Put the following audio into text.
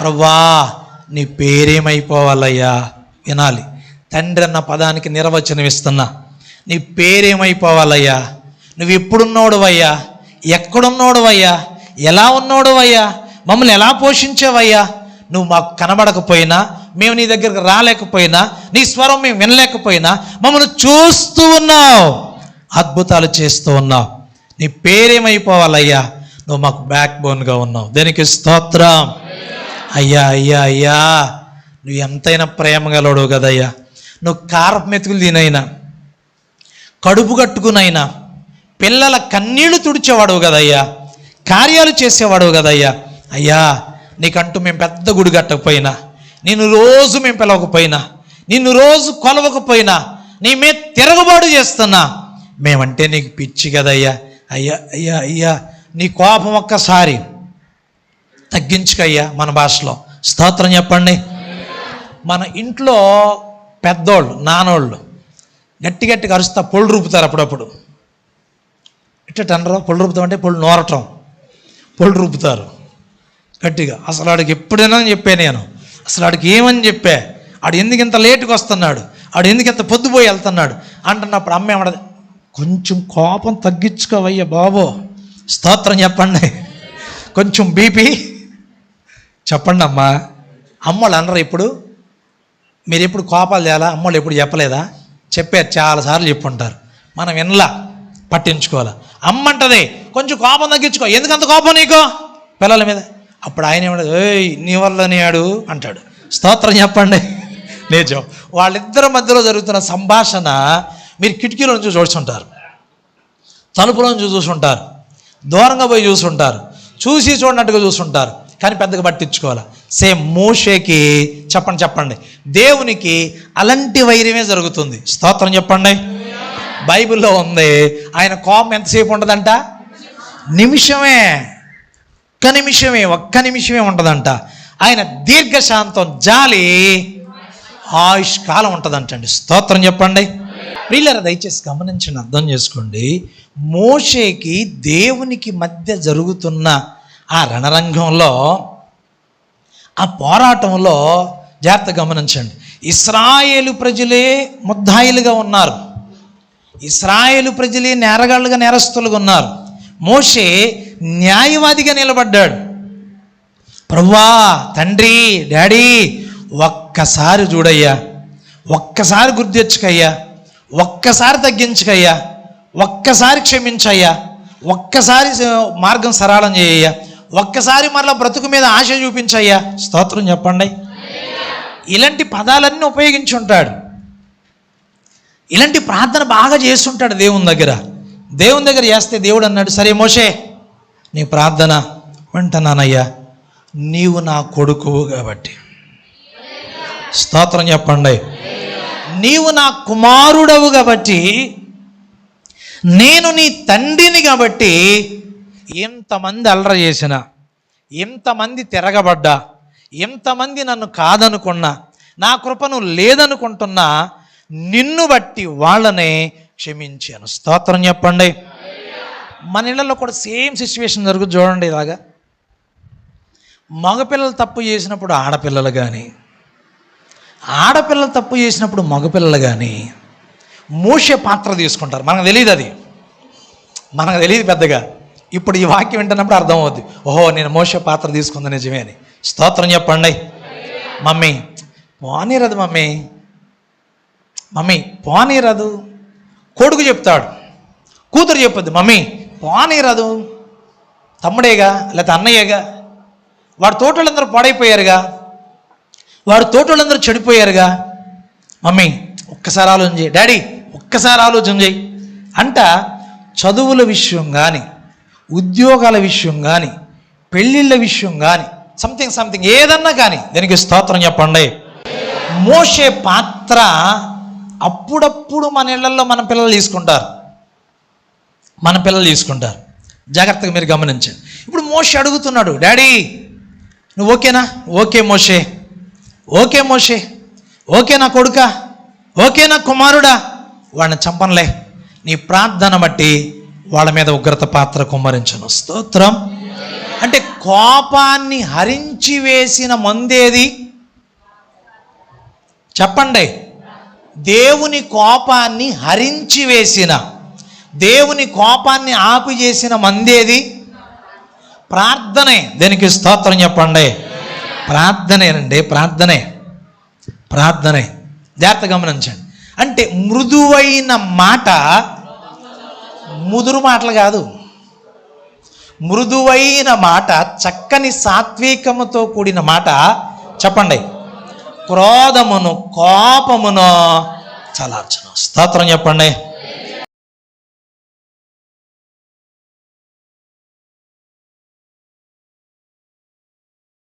ప్రవ్వా నీ పేరేమైపోవాలయ్యా? వినాలి. తండ్రి అన్న పదానికి నిర్వచనం ఇస్తున్నా. నీ పేరేమైపోవాలయ్యా? నువ్వు ఎప్పుడున్నోడువయ్యా ఎక్కడున్నోడువయ్యా? ఎలా ఉన్నోడువయ్యా? మమ్మల్ని ఎలా పోషించావయ్యా? నువ్వు మాకు కనబడకపోయినా మేము నీ దగ్గరకు రాలేకపోయినా నీ స్వరం మేము వినలేకపోయినా మమ్మల్ని చూస్తూ ఉన్నావు. అద్భుతాలు చేస్తూ ఉన్నావు. నీ పేరేమైపోవాలయ్యా? నువ్వు మాకు బ్యాక్ బోన్గా ఉన్నావు. దేనికి స్తోత్రం? అయ్యా అయ్యా అయ్యా నువ్వు ఎంతైనా ప్రేమ గలడు కదయ్యా. నువ్వు కారపు మెతుకులు తినైనా కడుపు కట్టుకునైనా పిల్లల కన్నీళ్ళు తుడిచేవాడు కదయ్యా. కార్యాలు చేసేవాడు కదయ్యా. అయ్యా నీకంటూ మేము పెద్ద గుడి కట్టకపోయినా నిన్ను రోజు మేము పిలవకపోయినా నిన్ను రోజు కొలవకపోయినా నీ మీద తిరగబాటు చేస్తున్నా. మేమంటే నీకు పిచ్చి కదయ్యా. అయ్యా అయ్యా అయ్యా నీ కోపం ఒక్కసారి తగ్గించుకయ్యా మన భాషలో. స్తోత్రం చెప్పండి. మన ఇంట్లో పెద్దోళ్ళు నానోళ్ళు గట్టి గట్టిగా అరుస్తా పొళ్ళు రూపుతారు అప్పుడప్పుడు. ఇట్ట అనరు పొళ్ళు రూపుతాం అంటే పొళ్ళు నోరటం. పొళ్ళు రూపుతారు. గట్టిగా. అసలు ఆడికి ఎప్పుడైనా చెప్పే నేను. అసలు ఆడికి ఏమని చెప్పే? ఆడు ఎందుకు ఇంత లేటుగా వస్తున్నాడు? ఆడు ఎందుకు ఇంత పొద్దుపోయి వెళ్తున్నాడు? అంటున్నప్పుడు అమ్మ ఏమన్నది కొంచెం కోపం తగ్గించుకోవయ్యా బాబో. స్తోత్రం చెప్పండి. కొంచెం బీపీ చెప్పండి అమ్మా. అమ్మోళ్ళు అనరు ఇప్పుడు. మీరు ఎప్పుడు కోపాలు చేయాలా? అమ్మోళ్ళు ఎప్పుడు చెప్పలేదా? చెప్పారు చాలాసార్లు చెప్పుంటారు. మనం వినలా పట్టించుకోవాలా? అమ్మ అంటది కొంచెం కోపం తగ్గించుకో. ఎందుకంత కోపం నీకు? పిల్లల మీద. అప్పుడు ఆయన ఏమన్నాడు ఏయ్ నీ వల్ల ఆడు అంటాడు. స్తోత్రం చెప్పండి. నిజం. వాళ్ళిద్దరి మధ్యలో జరుగుతున్న సంభాషణ మీరు కిటికీలో నుంచి చూసుంటారు తలుపులో నుంచి చూసుంటారు దూరంగా పోయి చూసుంటారు చూసి చూడనట్టుగా చూసుంటారు కానీ పెద్దగా పట్టించుకోవాలి? సేమ్ మోషేకి చెప్పండి చెప్పండి. దేవునికి అలాంటి వైర్యమే జరుగుతుంది. స్తోత్రం చెప్పండి. బైబిల్లో ఉంది ఆయన కోపం ఎంతసేపు ఉంటుందంట? నిమిషమే. ఒక్క నిమిషమే ఒక్క నిమిషమే ఉంటుందంట. ఆయన దీర్ఘశాంతం జాలి ఆయుష్కాలం ఉంటుందంటండి. స్తోత్రం చెప్పండి. ప్రియులరా దయచేసి గమనించండి అర్థం చేసుకోండి. మోషేకి దేవునికి మధ్య జరుగుతున్న ఆ రణరంగంలో ఆ పోరాటంలో జాగ్రత్త గమనించండి. ఇస్రాయేలు ప్రజలే ముద్దాయిలుగా ఉన్నారు. ఇస్రాయేలు ప్రజలే నేరగాళ్ళుగా నేరస్తులుగా ఉన్నారు. మోషే న్యాయవాదిగా నిలబడ్డాడు. ప్రవ్వా తండ్రి డాడీ ఒక్కసారి చూడయ్యా. ఒక్కసారి గుర్తు తెచ్చుకయ్యా. ఒక్కసారి తగ్గించుకయ్యా. ఒక్కసారి క్షమించయ్యా. ఒక్కసారి మార్గం సరళం చేయ్యా ఒక్కసారి మరలా బ్రతుకు మీద ఆశ చూపించయ్యా. స్తోత్రం చెప్పండి. ఇలాంటి పదాలన్నీ ఉపయోగించి ఉంటాడు. ఇలాంటి ప్రార్థన బాగా చేస్తుంటాడు దేవుని దగ్గర. దేవుని దగ్గర చేస్తే దేవుడు అన్నాడు సరే మోషే నీ ప్రార్థన వింటున్నానయ్యా. నీవు నా కొడుకువు కాబట్టి. స్తోత్రం చెప్పండి. నీవు నా కుమారుడవు కాబట్టి నేను నీ తండ్రిని కాబట్టి ఎంతమంది అల్లర చేసిన ఎంతమంది తిరగబడ్డా ఎంతమంది నన్ను కాదనుకున్నా నా కృపను లేదనుకుంటున్నా నిన్ను బట్టి వాళ్ళనే క్షమించాను. స్తోత్రం చెప్పండి. మన ఇళ్ళల్లో కూడా సేమ్ సిచ్యువేషన్ జరుగుతుంది చూడండి ఇలాగా. మగపిల్లలు తప్పు చేసినప్పుడు ఆడపిల్లలు కానీ ఆడపిల్లలు తప్పు చేసినప్పుడు మగపిల్లలు కానీ మూషే పాత్ర తీసుకుంటారు. మనకు తెలియదు అది. మనకు తెలియదు పెద్దగా. ఇప్పుడు ఈ వాక్యం వింటున్నప్పుడు అర్థమవుద్ది. ఓహో నేను మోస పాత్ర తీసుకుంది నిజమే అని. స్తోత్రం చెప్పండి. మమ్మీ పోనీరదు మమ్మీ. మమ్మీ పోనీరదు కొడుకు చెప్తాడు. కూతురు చెప్పొద్దు. మమ్మీ పోనీరదు తమ్ముడేగా లేకపోతే అన్నయ్యగా. వాడి తోటలందరూ పాడైపోయారుగా. వాడి తోటలందరూ చెడిపోయారుగా. మమ్మీ ఒక్కసారి ఆలోచన చేయి. డాడీ ఒక్కసారి ఆలోచన చేయి. అంట చదువుల విషయం కానీ ఉద్యోగాల విషయం కానీ పెళ్ళిళ్ళ విషయం కానీ సంథింగ్ సంథింగ్ ఏదన్నా కానీ దీనికి స్తోత్రం చెప్పండి? మోసే పాత్ర అప్పుడప్పుడు మన ఇళ్ళలో మన పిల్లలు తీసుకుంటారు. మన పిల్లలు తీసుకుంటారు. జాగ్రత్తగా మీరు గమనించండి. ఇప్పుడు మోషే అడుగుతున్నాడు డాడీ నువ్వు ఓకేనా? Okay Moshe. Okay Moshe. Okay నా కొడుక. ఓకే నా కుమారుడా. వాడిని చంపనులే. నీ ప్రార్థన బట్టి వాళ్ళ మీద ఉగ్రత పాత్ర కుమ్మరించను. స్తోత్రం. అంటే కోపాన్ని హరించి వేసిన మందేది? చెప్పండి. దేవుని కోపాన్ని హరించి వేసిన దేవుని కోపాన్ని ఆపి చేసిన మందేది? ప్రార్థనే. దేనికి స్తోత్రం చెప్పండి. ప్రార్థనేనండి ప్రార్థనే. ప్రార్థనే. జాగ్రత్త గమనించండి. అంటే మృదువైన మాట ముదురు మాటలు కాదు. మృదువైన మాట చక్కని సాత్వికముతో కూడిన మాట చెప్పండి. క్రోధమును కోపమును చలార్చును. స్తోత్రం చెప్పండి.